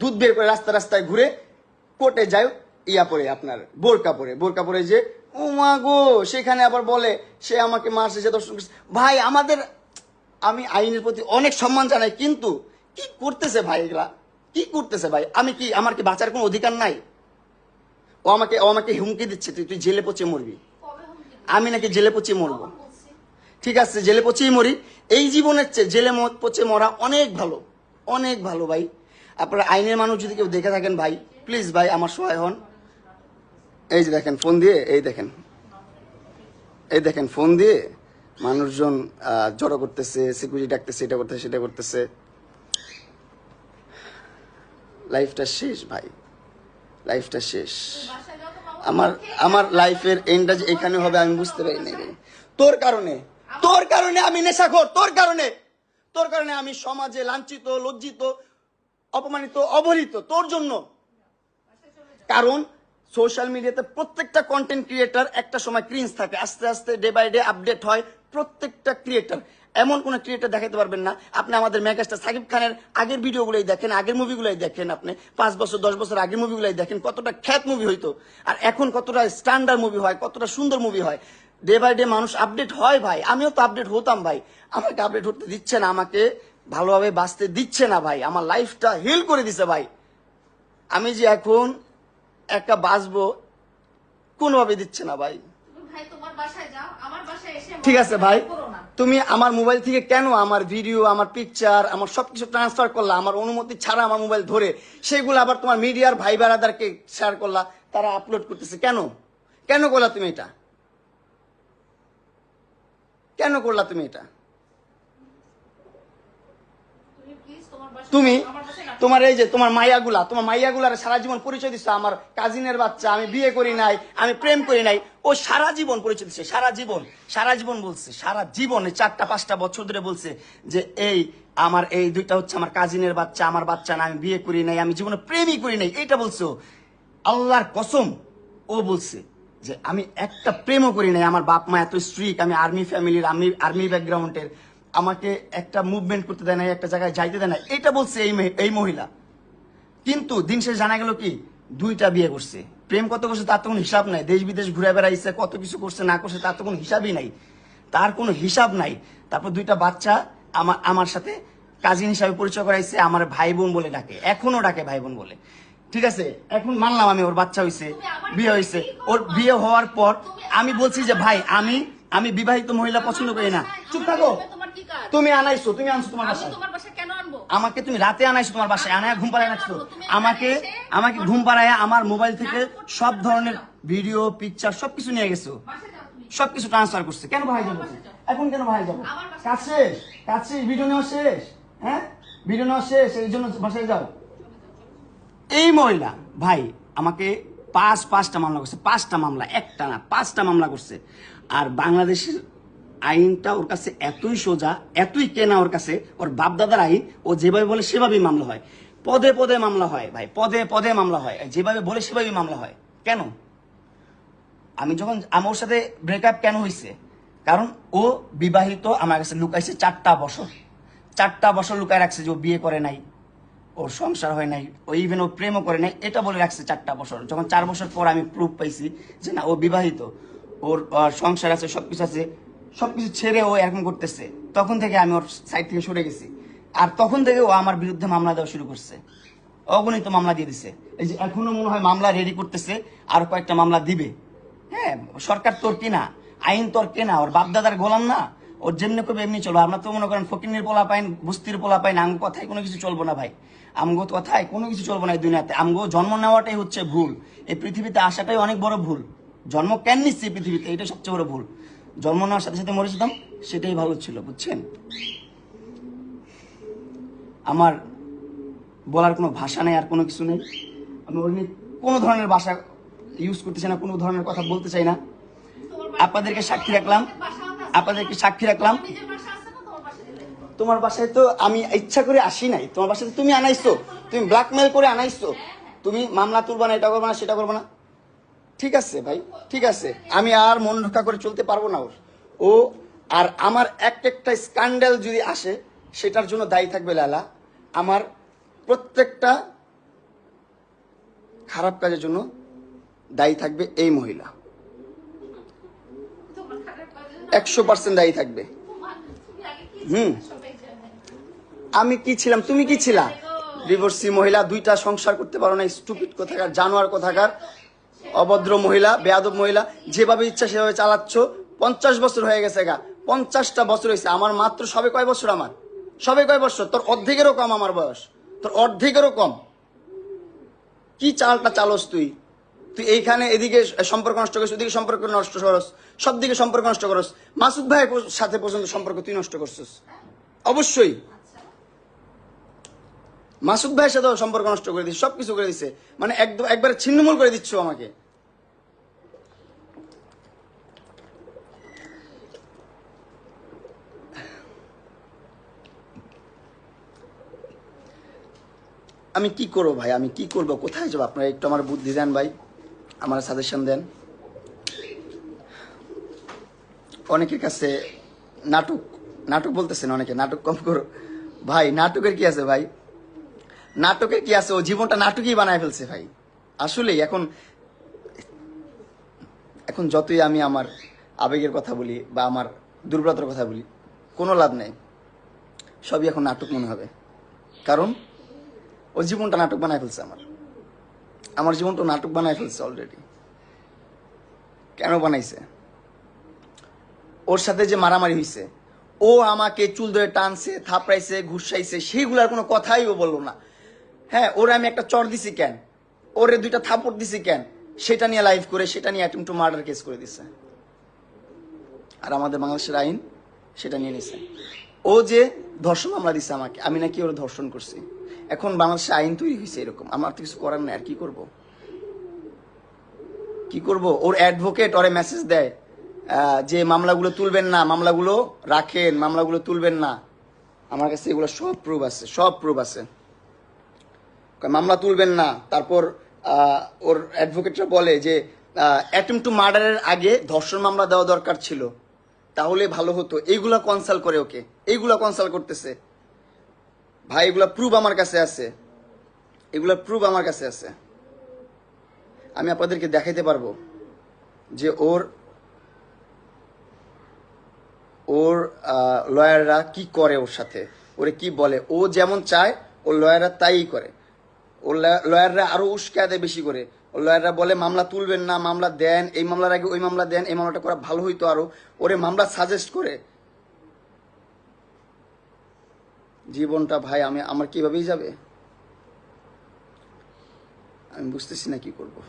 দুধ বের করে রাস্তা রাস্তায় ঘুরে কোর্টে যায় ইয়া পরে আপনার বোরকা পরে। বোরকা পরে যে ও মা গো সেখানে আবার বলে সে আমাকে মারছে সে দর্শন করছে। ভাই আমাদের আমি আইনের প্রতি অনেক সম্মান জানাই কিন্তু কি করতেছে ভাই এগুলা? কি করতেছে ভাই? আমি কি আমার কি বাঁচার কোনো অধিকার নাই? ও আমাকে ও আমাকে হুমকি দিচ্ছে তুই তুই জেলে পচে মরবি। আমি নাকি জেলে পচে মরবো। ঠিক আছে জেলে পচেই মরি। এই জীবনের চেয়ে জেলে পচে মরা অনেক ভালো অনেক ভালো ভাই। আপনারা আইনের মানুষ যদি কেউ দেখে থাকেন ভাই প্লিজ ভাই আমার সহায় হন। এই যে দেখেন ফোন দিয়ে, এই দেখেন। এই দেখেন ফোন দিয়ে মানুষজন জড়ো করতেছে সিকিউরিটি ডাকতেছে, এটা করতেছে, সেটা করতেছে। লাইফটা শেষ ভাই। লাইফটা শেষ। আমার আমার লাইফের এন্ডটা যে এখানে হবে, আমি বুঝতে পারি ভাই। তোর কারণে তোর কারণে আমি নেশাখোর, তোর কারণে। তোর কারণে আমি সমাজে লাঞ্ছিত, লজ্জিত অপমানিত, অবহেলিত, তোর জন্য। কারণ সোশ্যাল মিডিয়াতে প্রত্যেকটা কন্টেন্ট ক্রিয়েটার একটা সময় ক্রিন্স থাকে। আস্তে আস্তে ডে বাই ডে আপডেট হয় প্রত্যেকটা ক্রিয়েটার এমন কোন ক্রিয়েটার দেখাতে পারবেন না। আপনি আমাদের মেগাস্টার সাকিব খানের আগের ভিডিওগুলোই দেখেন, আগের মুভিগুলোই দেখেন আপনি। পাঁচ বছর, দশ বছর আগের মুভিগুলোই দেখেন, কতটা খ্যাত মুভি হইতো। আর এখন কতটা স্ট্যান্ডার্ড মুভি হয়, কতটা সুন্দর মুভি হয়। ডে বাই ডে মানুষ আপডেট হয় ভাই। আমিও তো আপডেট হতাম ভাই। আমাকে আপডেট হতে দিচ্ছে না, আমাকে ভালোভাবে বাঁচতে দিচ্ছে না ভাই। আমার লাইফটা হিল করে দিছে ভাই। আমি যে এখন একটা বাঁচবো কোনোভাবে দিচ্ছে না ভাই। ঠিক আছে ভাই। তুমি আমার মোবাইল থেকে কেন আমার ভিডিও আমার পিকচার আমার সবকিছু ট্রান্সফার করলা আমার অনুমতি ছাড়া আমার মোবাইল ধরে সেগুলো আবার তোমার মিডিয়ার ভাই বেড়াদারকে শেয়ার করলা তারা আপলোড করতেছে কেন? কেন করলা তুমি এটা? কেন করলা তুমি এটা তুমি প্লিজ তোমার বাসায় তুমি? তোমার এই যে তোমার মাইয়াগুলা, তোমার মাইয়াগুলার সারা জীবন পরিচয় দিচ্ছে আমার কাজিনের বাচ্চা, আমি বিয়ে করি নাই, আমি প্রেম করি নাই। ও সারা জীবন পরিচয় দিচ্ছে সারা জীবন সারা জীবন বলছে, সারা জীবন চারটা, পাঁচটা বছর ধরে বলছে যে, এই আমার এই দুইটা হচ্ছে আমার কাজিনের বাচ্চা, আমার বাচ্চা না আমি বিয়ে করি নাই, আমি জীবনে প্রেমই করি নাই। এটা বলছো? আল্লাহর কসম, ও বলছে যে, আমি একটা প্রেমও করি নাই, আমার বাপ মা এত স্ট্রিক আমি আর্মি ফ্যামিলির আমি আর্মি ব্যাকগ্রাউন্ডের আমাকে একটা মুভমেন্ট করতে দেয় না একটা জায়গায় যাইতে দেয় না এটা বলছে এই এই মহিলা। কিন্তু দিন শেষ জানা গেল কি? দুইটা বিয়ে করছে। প্রেম কত করছে তার তো কোনো হিসাব নাই। দেশ বিদেশ ঘুরে বেড়াইছে কত কিছু করছে না করছে তার তো কোনো হিসাবই নাই। তার কোনো হিসাব নাই। তারপর দুইটা বাচ্চা আমার আমার সাথে কাজিন হিসাবে পরিচয় করাইছে আমার ভাই বোন বলে ডাকে। এখনও ডাকে ভাই বোন বলে। ঠিক আছে? এখন মানলাম আমি ওর বাচ্চা হয়েছে বিয়ে হয়েছে ওর বিয়ে হওয়ার পর আমি বলছি যে ভাই আমি আমি বিবাহিত মহিলা পছন্দ করি না। চুপ থাকো। তুমি আনাইছো তুমি আনছো তোমার বাসায়। আমাকে তুমি রাতে আনাইছো তোমার বাসায় আনায় ঘুম পাড়ায় রাখছো। আমাকে আমাকে ঘুম পাড়ায় আমার মোবাইল থেকে সব ধরনের ভিডিও পিকচার সবকিছু নিয়ে গেছো। সবকিছু ট্রান্সফার করছে। কেন ভাই যাব? এখন কেন ভাই যাব? কাজ শেষ? কাজ শেষ? ভিডিও নেওয়া শেষ? হ্যাঁ? ভিডিও নেওয়া শেষ? এই জন্য বাসায় যাও। এই মহিলা ভাই আমাকে পাঁচ পাঁচটা মামলা করছে। পাঁচটা মামলা একটা না পাঁচটা মামলা করছে। আর বাংলাদেশের আইনটা ওর কাছে এতই সোজা, এতই কেনা ওর কাছে, ওর বাপদাদার আইন, ও যেভাবে বলে সেভাবেই মামলা হয়। পদে পদে মামলা হয় ভাই, পদে পদে মামলা হয়। যেভাবে বলে সেভাবেই মামলা হয়। কেন? আমি যখন, আমার সাথে ব্রেকআপ কেন হয়েছে কারণ ও বিবাহিত, আমার কাছে লুকাইছে চারটা বছর। চারটা বছর লুকায় রাখছে যে ও বিয়ে করে নাই, ওর সংসার হয় নাই, ও ইভেন ও প্রেমও করে নাই, এটা বলে রাখছে চারটা বছর। যখন চার বছর পর আমি প্রুফ পাইছি যে না, ও বিবাহিত, ওর সংসার আছে, সবকিছু আছে সবকিছু ছেড়ে ও এরকম করতেছে। তখন থেকে আমি ওর সাইড থেকে সরে গেছি। আর তখন থেকে ও আমার বিরুদ্ধে মামলা দেওয়া শুরু করছে। অগণিত মামলা দিয়ে দিছে। এই যে এখনও মনে হয় মামলা রেডি করতেছে, আর কয়েকটা মামলা দিবে। হ্যাঁ সরকার তোর কিনা, আইন তোর কেনা, ওর বাপদাদার গোলাম না, ওর যেমনি করবে এমনি চলবে? আমরা তো মনে করেন ফকিনের পোলা পাইন বুস্তির পোলা পাইন আঙ্গ কথায় কোনো কিছু চলবো না ভাই। আমগো কথায় কোনো কিছু চলবো না এই দুনিয়াতে। আমগো জন্ম নেওয়াটাই হচ্ছে ভুল। এই পৃথিবীতে আসাটাই অনেক বড় ভুল। জন্ম কেন নিচ্ছে পৃথিবীতে? এটা সবচেয়ে বড় ভুল। জন্ম নেওয়ার সাথে সাথে মরে যেতাম সেটাই ভালো ছিল, বুঝছেন? আমার বলার কোনো ভাষা নেই, আর কোনো কিছু নেই। আমি ওর নিয়ে কোনো ধরনের ভাষা ইউজ করতে চাই না, কোনো ধরনের কথা বলতে চাই না। আপনাদেরকে সাক্ষী রাখলাম, আপনাদেরকে সাক্ষী রাখলাম। তোমার বাসায় তো আমি ইচ্ছা করে আসি নাই, তোমার বাসায় তুমি আনাইছো, তুমি ব্ল্যাকমেল করে আনাইছো। তুমি মামলা তুলবা না, এটা করব না, সেটা করব না। ঠিক আছে ভাই ঠিক আছে। আমি আর মন রক্ষা করে চলতে পারব না ওর। ও আর আমার এক একটা স্ক্যান্ডাল যদি আসে সেটার জন্য দায়ী থাকবে লালা। আমার প্রত্যেকটা খারাপ কাজের জন্য দায়ী থাকবে এই মহিলা। একশো পার্সেন্ট দায়ী থাকবে। হুম। আমি কি ছিলাম? তুমি কি ছিলা? ডিভোর্সি মহিলা দুইটা সংসার করতে পারো না স্টুপিড কোথাকার জানোয়ার কোথাকার। অভদ্র মহিলা, বেয়াদব মহিলা, যেভাবে ইচ্ছা সেভাবে চালাচ্ছ, পঞ্চাশ বছর হয়ে গেছে গা। পঞ্চাশটা বছর হয়েছে, আমার মাত্র সবে কয় বছর আমার? সবে কয় বছর? তোর অর্ধেকেরও কম আমার বয়স। তোর অর্ধেকেরও কম। কি চালটা চালস তুই? তুই এইখানে এদিকে সম্পর্ক নষ্ট করিস, ওদিকে সম্পর্ক নষ্ট করস সব দিকে সম্পর্ক নষ্ট করস। মাসুদ ভাইয়ের সাথে পর্যন্ত সম্পর্ক তুই নষ্ট করছিস। অবশ্যই। মাসুদ ভাইয়ের সাথেও সম্পর্ক নষ্ট করে দিচ্ছে, সবকিছু করে দিচ্ছে। মানে একদম একবারে ছিন্নমূল করে দিচ্ছ আমাকে। আমি কি করব ভাই? আমি কি করব? কোথায় যাব? আপনারা একটু আমার বুদ্ধি দেন ভাই। আমার সাজেশন দেন। অনেকের কাছে নাটক নাটক বলতেছেন অনেকে, নাটক কম করো। ভাই, নাটকের কি আছে ভাই? নাটকের কি আছে? ও জীবনটা নাটকই বানায় ফেলছে ভাই। আসলেই এখন এখন যতই আমি আমার আবেগের কথা বলি বা আমার দুর্বলতার কথা বলি, কোনো লাভ নেই। সবই এখন নাটক মনে হবে। কারণ, ও জীবনটা নাটক বানায় ফেলছে আমার। আমার জীবনটা নাটক বানায় ফেলছে অলরেডি কেন বানাইছে? ওর সাথে যে মারামারি হয়েছে ও আমাকে চুল ধরে টানছে, থাপড়াইছে, ঘুষাইছে, সেইগুলার কোনো কথাই ও বলল না। হ্যাঁ ওরে আমি একটা চর দিছি কেন? ওরে দুইটা থাপড় দিছি কেন? সেটা নিয়ে লাইভ করে, সেটা নিয়ে অ্যাটেম্প টু মার্ডার কেস করে দিছে। আর আমাদের বাংলাদেশের আইন সেটা নিয়ে নিছে। ও যে ধর্ষণ মামলা দিছে আমাকে, আমি নাকি ওর ধর্ষণ করছি। এখন বাংলাদেশে আইন তৈরি হয়েছে এরকম, আমার তো কিছু করার নাই, আর কি করব? কি করব? ওর অ্যাডভোকেট ওরে মেসেজ দেয় যে মামলাগুলো তুলবেন না, মামলাগুলো রাখেন, মামলাগুলো তুলবেন না। আমার কাছে এগুলো সব প্রুফ আছে, সব প্রুফ আছে। মামলা তুলবেন না। তারপর ওর অ্যাডভোকেটরা বলে যে অ্যাটেম টু মার্ডারের আগে ধর্ষণ মামলা দেওয়া দরকার ছিল। তাহলে ভালো হতো। এইগুলা কনসাল্ট করে ওকে। এইগুলা কনসাল্ট করতেছে। ভাই, এগুলা প্রুফ আমার কাছে আছে। এগুলা প্রুফ আমার কাছে আছে। আমি আপনাদেরকে দেখাইতে পারব যে ওর ওর লয়াররা কি করে ওর সাথে? ওরে কি বলে? ও যেমন চায়, ওর লয়াররা তাই করে। ওর লয়াররা আরও উস্কা দেয় বেশি করে। লয়াররা বলে, মামলা তুলবেন না, মামলা দেন, এই মামলার আগে ওই মামলা দেন, এই মামলাটা করা ভালো হইতো আরও। ওরে মামলা সাজেস্ট করে। জীবনটা ভাই, আমি, আমার কিভাবেই যাবে? আমি বুঝতেছি না কি করব।